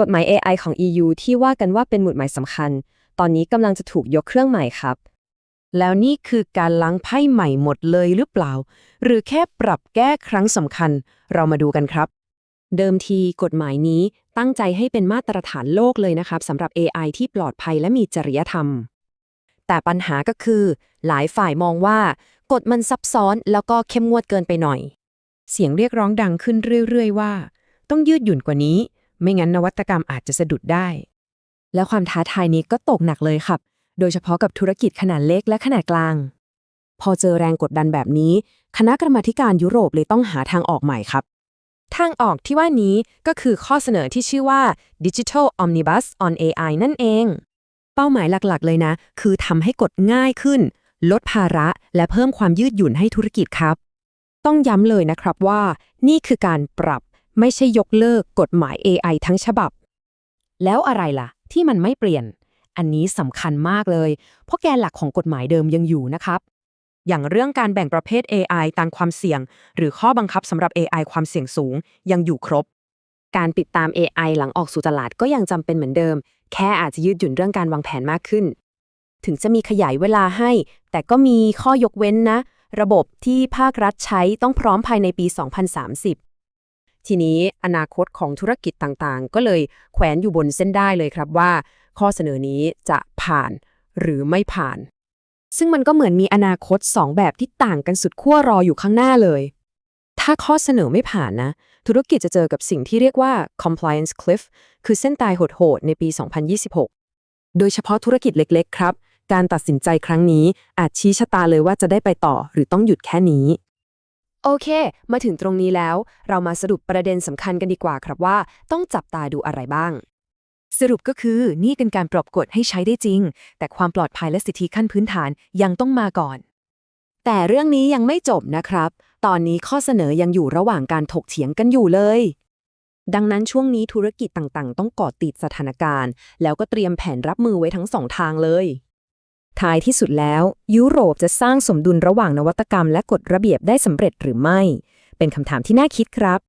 กฎหมาย AI ของ EU ที่ว่ากันว่าเป็นหมุดหมายสำคัญ ตอนนี้กำลังจะถูกยกเครื่องใหม่ครับ แล้วนี่คือการล้างไพ่ใหม่หมดเลยหรือเปล่า หรือแค่ปรับแก้ครั้งสำคัญ เรามาดูกันครับ เดิมทีกฎหมายนี้ตั้งใจให้เป็นมาตรฐานโลกเลยนะครับสำหรับ AI ที่ปลอดภัยและมีจริยธรรม แต่ปัญหาก็คือ หลายฝ่ายมองว่ากฎมันซับซ้อนแล้วก็เข้มงวดเกินไปหน่อย เสียงเรียกร้องดังขึ้นเรื่อยๆว่า ต้องยืดหยุ่นกว่านี้ ไม่งั้นนวัตกรรมอาจจะสะดุดได้ และความท้าทายนี้ก็ตกหนักเลยครับ โดยเฉพาะกับธุรกิจขนาดเล็กและขนาดกลาง พอเจอแรงกดดันแบบนี้ คณะกรรมาธิการยุโรปเลยต้องหาทางออกใหม่ครับ ทางออกที่ว่านี้ก็คือข้อเสนอที่ชื่อว่า Digital Omnibus on AI นั่นเอง เป้าหมายหลักๆ เลยนะ คือทำให้กฎง่ายขึ้น ลดภาระและเพิ่มความยืดหยุ่นให้ธุรกิจครับ ต้องย้ำเลยนะครับว่า นี่คือการปรับ ไม่ใช่ยกเลิกกฎหมาย AI ทั้งฉบับ แล้วอะไรล่ะ ที่มันไม่เปลี่ยน อันนี้สำคัญมากเลย เพราะแกนหลักของกฎหมายเดิมยังอยู่นะครับ อย่างเรื่องการแบ่งประเภท AI ตามความเสี่ยง หรือข้อบังคับสำหรับ AI ความเสี่ยงสูงยังอยู่ครบ การติดตาม AI หลังออกสู่ตลาดก็ยังจำเป็นเหมือนเดิม แค่อาจจะยืดหยุ่นเรื่องการวางแผนมากขึ้น ถึงจะมีขยายเวลาให้ แต่ก็มีข้อยกเว้นนะ ระบบที่ภาครัฐใช้ต้องพร้อมภายในปี 2030 ทีนี้อนาคตของธุรกิจต่างๆ ก็เลยแขวนอยู่บนเส้นได้เลยครับว่า ข้อเสนอนี้จะผ่านหรือไม่ผ่าน ซึ่งมันก็เหมือนมีอนาคต2แบบที่ต่างกันสุดขั้วรออยู่ข้างหน้าเลย ถ้าข้อเสนอไม่ผ่านนะ ธุรกิจจะเจอกับสิ่งที่เรียกว่า compliance cliff คือเส้นตายโหดๆในปี 2026 โดยเฉพาะธุรกิจเล็ก ๆ ครับ การตัดสินใจครั้งนี้อาจชี้ชะตาเลยว่าจะได้ไปต่อหรือต้องหยุดแค่นี้ โอเค มาถึงตรงนี้แล้ว เรามาสรุปประเด็นสำคัญกันดีกว่าครับว่า ต้องจับตาดูอะไรบ้าง สรุปก็คือ นี่เป็นการปรับกฎให้ใช้ได้จริง แต่ความปลอดภัยและสิทธิขั้นพื้นฐานยังต้องมาก่อน แต่เรื่องนี้ยังไม่จบนะครับ ตอนนี้ข้อเสนอยังอยู่ระหว่างการถกเถียงกันอยู่เลย ดังนั้นช่วงนี้ธุรกิจต่างๆ ต้องเกาะติดสถานการณ์ แล้วก็เตรียมแผนรับมือไว้ทั้งสองทางเลย ท้ายที่สุดแล้ว ยุโรปจะสร้างสมดุลระหว่างนวัตกรรมและกฎระเบียบได้สำเร็จหรือไม่ เป็นคำถามที่น่าคิดครับ